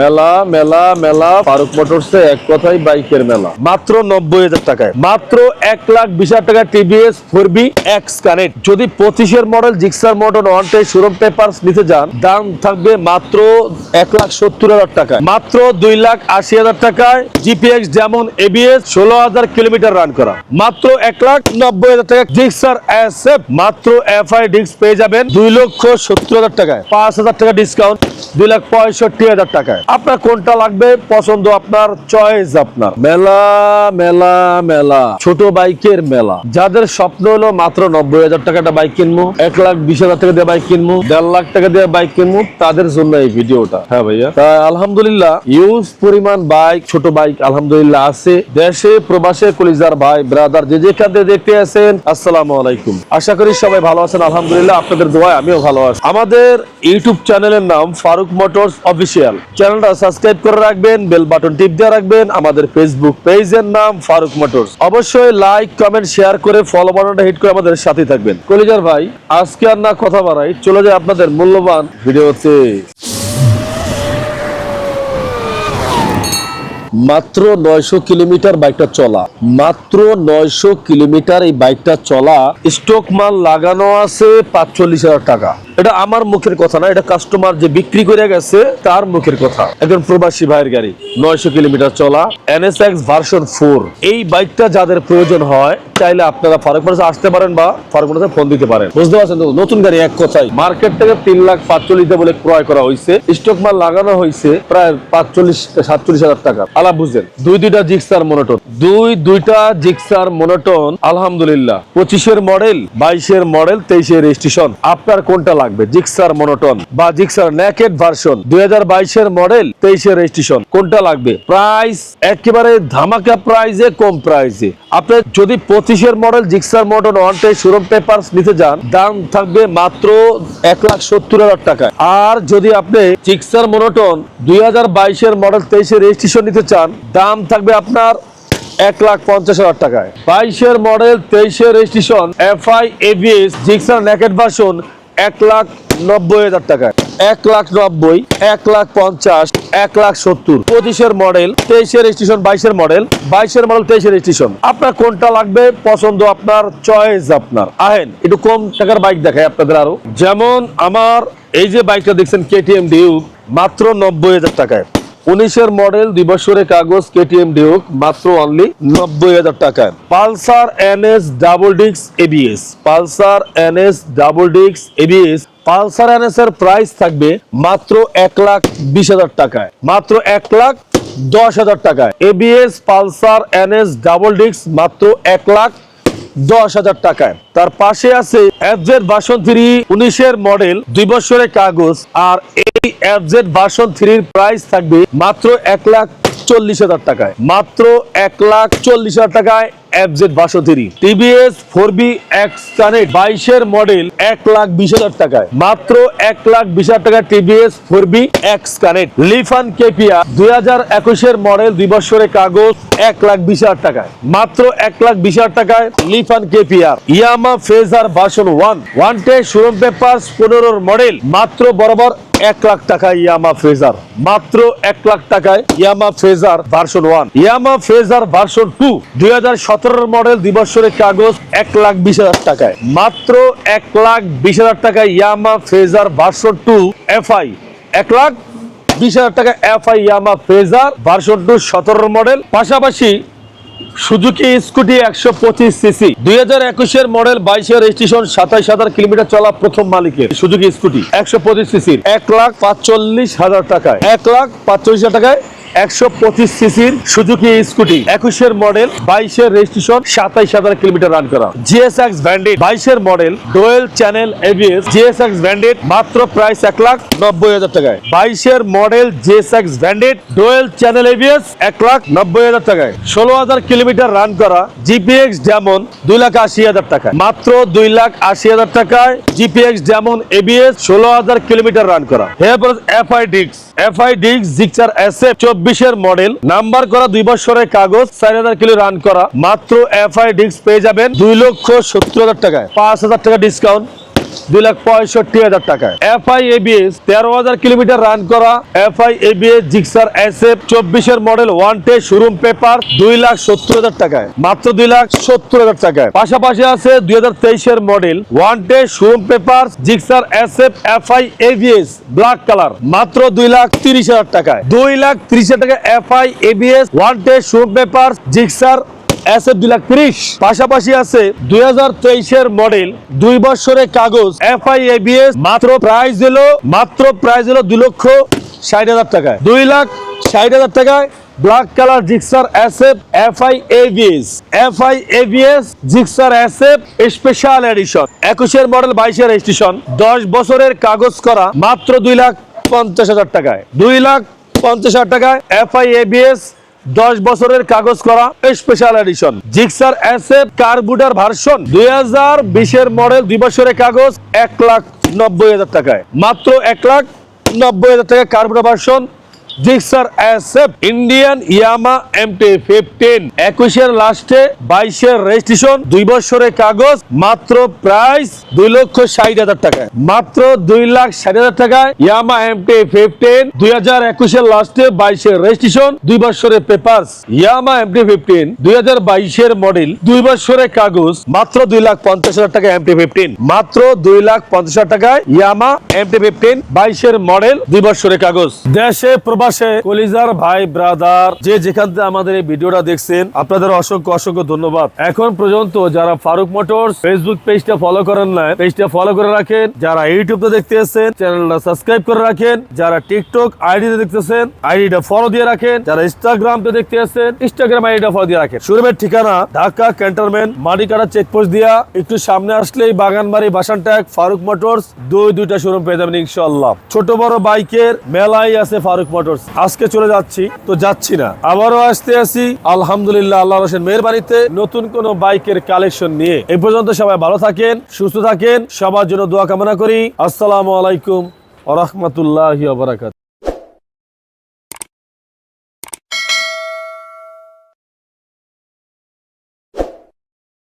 মেলা মেলা মেলা, ফারুক মোটরস এক কথাই বাইকের মেলা। মাত্র নব্বই হাজার টাকায়। মাত্র এক লাখ বিশ হাজার টাকা TVS four V X connect. যদি পঁচিশের model Gixxer model ওয়ানটে showroom paper নিতে যান, দাম থাকবে মাত্র এক লাখ সত্তর হাজার টাকায়। মাত্র দুই লাখ আশি হাজার টাকায় জিপিএক্স যেমন এবিএস ষোলো হাজার কিলোমিটার রান করা। মাত্র এক লাখ নব্বই হাজার টাকা জিক্সার এস এফ। মাত্র এফআই ডিস্ক পেয়ে যাবেন দুই লক্ষ সত্তর হাজার টাকায়। পাঁচ হাজার টাকা ডিসকাউন্ট, দুই লাখ পঁয়ষট্টি হাজার টাকায়। আপনার কোনটা লাগবে? পছন্দ আপনার চয়েস আপনার। মেলা মেলা মেলা। ছোট বাইকের মেলা। যাদের স্বপ্ন হলো মাত্র নব্বই হাজার টাকাটা বাইক কিনবো এক লাখ বিশ হাজার টাকা দিয়ে বাইক কিনবো দেড় লাখ টাকা দিয়ে বাইক কিনবো তাদের জন্য এই ভিডিওটা। হ্যাঁ ভাইয়া। তা আলহামদুলিল্লাহ ইউজ পরিমাণ বাইক ছোট বাইক আলহামদুলিল্লাহ আছে। দেশে প্রবাসে কলিজার ভাই ব্রাদার যে যেখান থেকে দেখতে আছেন আসসালামু আলাইকুম। আশা করি সবাই ভালো আছেন আলহামদুলিল্লাহ আপনাদের দোয়ায় আমিও ভালো আছি। আমাদের ইউটিউব চ্যানেলের নাম ফারুক মোটরস অফিসিয়াল। চ্যানেলটা সাবস্ক্রাইব করে রাখবেন, বেল বাটন টিপ দিয়ে রাখবেন। আমাদের ফেসবুক পেজের নাম ফারুক মোটরস। অবশ্যই লাইক কমেন্ট শেয়ার করে ফলো বাটনটা হিট করে আমাদের সাথে থাকবেন। কলিজার ভাই, আজকে আর না কথা বাড়াই, চলে যায় আপনাদের মূল্যবান ভিডিওতে। মাত্র নয়শো কিলোমিটার বাইকটা চলা। মাত্র নয়শো কিলোমিটার এই বাইকটা চলা। স্টক মাল লাগানো আছে পাঁচচল্লিশ হাজার টাকা। এটা আমার মুখের কথা না, এটা কাস্টমার যে বিক্রি করে গেছে, তার মুখের কথা। একজন প্রবাসী ভাইয়ের গাড়ি, নয়শো কিলোমিটার চলা এনএসএক্স ভার্সন ফোর এই বাইকটা যাদের প্রয়োজন হয়, চাইলে আপনারা ফারুক আসতে পারেন বা ফারুক ফোন দিতে পারেন। বুঝতে পারছেন? নতুন গাড়ি এক কথায়। মার্কেট থেকে তিন লাখ পাঁচচল্লিশ বলে ক্রয় করা হয়েছে। স্টক মাল লাগানো হয়েছে প্রায় পাঁচচল্লিশ, সাতচল্লিশ হাজার টাকা। আলা বুঝলেন দুই দুইটা জিক্সার মনোটন দুই দুইটা জিক্সার মনোটন আলহামদুলিল্লাহ। পঁচিশের মডেল বাইশের মডেল তেইশের রেজিস্ট্রেশন আপনার কোনটা লাগবে জিক্সার মনোটন বা জিক্সার নেকেট ভার্সন। দুই বাইশের মডেল, তেইশের রেজিস্ট্রেশন। কোনটা লাগবে? প্রাইস একেবারে ধামাকা প্রাইসে, কম প্রাইসে। আপনি যদি পঁচিশের model Gixxer model ওয়ানটে showroom paper নিতে যান, দাম থাকবে মাত্র এক লাখ সত্তর হাজার টাকায়। আর যদি আপনি জিক্সার মনোটন দুই হাজার বাইশের মডেল, তেইশের রেজিস্ট্রেশন নিতে চান, দাম থাকবে আপনার এক লাখ পঞ্চাশ হাজার টাকায়। বাইশের মডেল, তেইশের registration, FI, ABS, Gixxer naked version এক লাখ নব্বই হাজার টাকায়। এক লাখ নব্বই, এক লাখ পঞ্চাশ, এক লাখ সত্তর। পঁচিশের মডেল, তেইশের স্টেশন, বাইশের মডেল বাইশের মডেল, তেইশের স্টেশন। আপনার কোনটা লাগবে? পছন্দ আপনার, চয়েস আপনার। আহেন, একটু কম টাকার বাইক দেখায় আপনাদের আরও। যেমন আমার, এই যে বাইকটা দেখছেন কেটিএম ডিউ মাত্র নব্বই হাজার টাকায়। উনিশের মডেল দুই বছরের কাগজ কেটিএম ডিউক, মাত্র অনলি নব্বই হাজার টাকায়। পালসার এন এস ডাবল ডিক্স এবিএস পালসার এনএস ডাবল ডিক্স এবিএস পালসার এনএস এর প্রাইস থাকবে মাত্র এক লাখ বিশ হাজার টাকায়। মাত্র এক লাখ দশ হাজার টাকায়। এবিএস পালসার এনএস ডাবল ডিক্স মাত্র এক লাখ দশ হাজার টাকায়। তার পাশে আছে এফজেড বাসন থ্রি উনিশের মডেল, দুই বছরের কাগজ, আর এই এফজেড বাসন থ্রির প্রাইস থাকবে মাত্র এক লাখ চল্লিশ হাজার টাকায়। মাত্র এক লাখ চল্লিশ হাজার টাকায় FZ three TVS four V X connect বাইশের মডেল এক লাখ বিশ হাজার টাকায়। মাত্র এক লাখ বিশ হাজার টাকা TVS four V X connect Lifan KPR দুই হাজার একুশের মডেল দুই বছরের কাগজ এক লাখ বিশ হাজার টাকায়। মাত্র এক লাখ বিশ হাজার টাকায় লিফান কেপিয়ার Yamaha Fazer version one. One টে শোরুম পেপার পনেরোর মডেল মাত্র বরাবর এক লাখ টাকা ইয়ামা ফেজার মাত্র এক লাখ টাকায় Yamaha Fazer version one. Yamaha Fazer version two দুই হাজার সতেরোর মডেল দিবসরের কাগজ এক লাখ বিশ হাজার টাকায়। মাত্র এক লাখ বিশ হাজার টাকায় Yamaha Fazer version two FI এক লাখ বিশ হাজার টাকা FI Yamaha Fazer version two সতেরোর মডেল পাশাপাশি সুজুকি স্কুটি একশো পঁচিশ সিসি। দুই হাজার একুশের মডেল বাইশের রেজিস্ট্রেশন সাতাইশ হাজার কিলোমিটার চলা প্রথম মালিকের সুজুকি স্কুটি একশো পঁচিশ সিসির। এক লাখ পাঁচচল্লিশ হাজার টাকায়। এক লাখ পাঁচচল্লিশ হাজার টাকায় একশো পঁচিশ সিসির সুজুকি স্কুটি একুশের মডেল বাইশের রেজিস্ট্রেশন সাতাইশ হাজার কিলোমিটার রান করা। জিএসএক্স ব্র্যান্ডেড বাইশের model dual channel ABS. GSX branded মাত্র প্রাইস এক লাখ নব্বই হাজার টাকায়। বাইশের model GSX branded dual channel ABS এক লাখ নব্বই হাজার টাকায়। ষোলো হাজার কিলোমিটার রান করা জিপিএক্স যেমন দুই লাখ আশি হাজার টাকা মাত্র দুই লাখ আশি হাজার টাকায় জিপিএক্স যেমন এবিএস ষোলো হাজার কিলোমিটার রান করা। এরপর চব্বিশের মডেল নাম্বার করা দুই কাগজ, চার হাজার কিলো রান করা। মাত্র এফআই ডিক্স পেয়ে যাবেন দুই লক্ষ সত্তর হাজার টাকায়। পাঁচ হাজার টাকা ডিসকাউন্ট দুই লাখ পঁয়ষট্টি হাজার টাকায়। এফআই এবিএস তেরো হাজার কিলোমিটার রান করা। FI ABS Gixxer S F চব্বিশের মডেল ওয়ান টে শোরুম পেপার দুই লাখ সত্তর হাজার টাকায়। মাত্র দুই লাখ সত্তর হাজার টাকায়। পাশাপাশি আছে দুই হাজার তেইশের মডেল ওয়ান টে showroom paper Gixxer S F FI ABS black colour মাত্র দুই লাখ তিরিশ হাজার টাকায়। দুই লাখ তিরিশ হাজার টাকা এফআই এবিএস ওয়ান টে শোরুম পেপার জিক্সার এসএফ দুই লাখ ত্রিশ। পাশাপাশি আছে দুই হাজার তেইশের মডেল দুই বছরের কাগজ এফআই এবিএস মাত্র প্রাইস হলো, মাত্র প্রাইস হলো দুই লক্ষ ষাট হাজার টাকায়। দুই লাখ ষাট হাজার টাকায় black colour Gixxer SF FI ABS FI ABS Gixxer SF special edition একুশের মডেল বাইশের রেজিস্ট্রেশন দশ বছরের কাগজ করা, মাত্র দুই লাখ পঞ্চাশ হাজার টাকায়। দুই লাখ পঞ্চাশ হাজার টাকায় এফআই এবিএস দশ বছরের কাগজ করা special edition Gixxer SF carburettor version দুই হাজার বিশের মডেল দুই বছরের কাগজ এক লাখ নব্বই হাজার টাকায়। মাত্র এক লাখ নব্বই হাজার টাকা carburettor version Gixxer SF Indian Yamaha MT fifteen. একুশের লাস্টে, বাইশের রেজিস্ট্রেশন, দুই বছরের কাগজ, মাত্র প্রাইস দুই লক্ষ ষাট হাজার টাকায়। মাত্র দুই লাখ ষাট হাজার টাকায় ইয়ামা এমটি ফিফটিন। দুই হাজার একুশের লাস্টে, বাইশের রেজিস্ট্রেশন, দুই বছরের ইয়ামা এমটি ফিফটিন, দুই হাজার বাইশের মডেল, দুই বছরের কাগজ, মাত্র দুই লাখ পঞ্চাশ হাজার টাকা এমটি ফিফটিন। মাত্র দুই লাখ পঞ্চাশ হাজার টাকায় ইয়ামা এমটি ফিফটিন, বাইশের মডেল, দুই বছরের কাগজ। দেশে প্রবাসে কলিজার ভাই ব্রাদার যে যেখান থেকে আমাদের এই ভিডিওটা দেখছেন, আপনাদের অসংখ্য অসংখ্য ধন্যবাদ। এখন পর্যন্ত যারা ফারুক মোটরস ফেসবুক পেজটা ফলো করেন না পেজটা ফলো করে রাখেন। যারা ইউটিউবে দেখতে এসেছেন চ্যানেলটা সাবস্ক্রাইব করে রাখেন। যারা টিকটক আইডিতে দেখতেছেন আইডিটা ফলো দিয়ে রাখেন। যারা ইনস্টাগ্রাম তে দেখতে আসেন ইনস্টাগ্রাম আইডিটা ফলো দিয়ে রাখেন। শোরুমের ঠিকানা, ঢাকা ক্যান্টনমেন্ট মাটিকাটা চেকপোস্ট দিয়া। একটু সামনে আসলেই বাগানবাড়ি বাসান ট্যাগ, ফারুক মোটরস, দুই, দুইটা শোরুম পেয়ে যাবেন ইনশাল্লাহ ছোট বড় বাইকের মেলাই আছে ফারুক মোটরস। আজকে চলে যাচ্ছি, তো যাচ্ছি না। আবারও আসতে আসি, আলহামদুলিল্লাহ আল্লাহ রসেন মেয়ের বাড়িতে। নতুন কোন বাইকের কালেকশন নিয়ে। এ পর্যন্ত সবাই ভালো থাকেন, সুস্থ থাকেন, সবার জন্য দোয়া কামনা করি। আসসালামু আলাইকুম ওরহমতুল্লাহ বারাকাত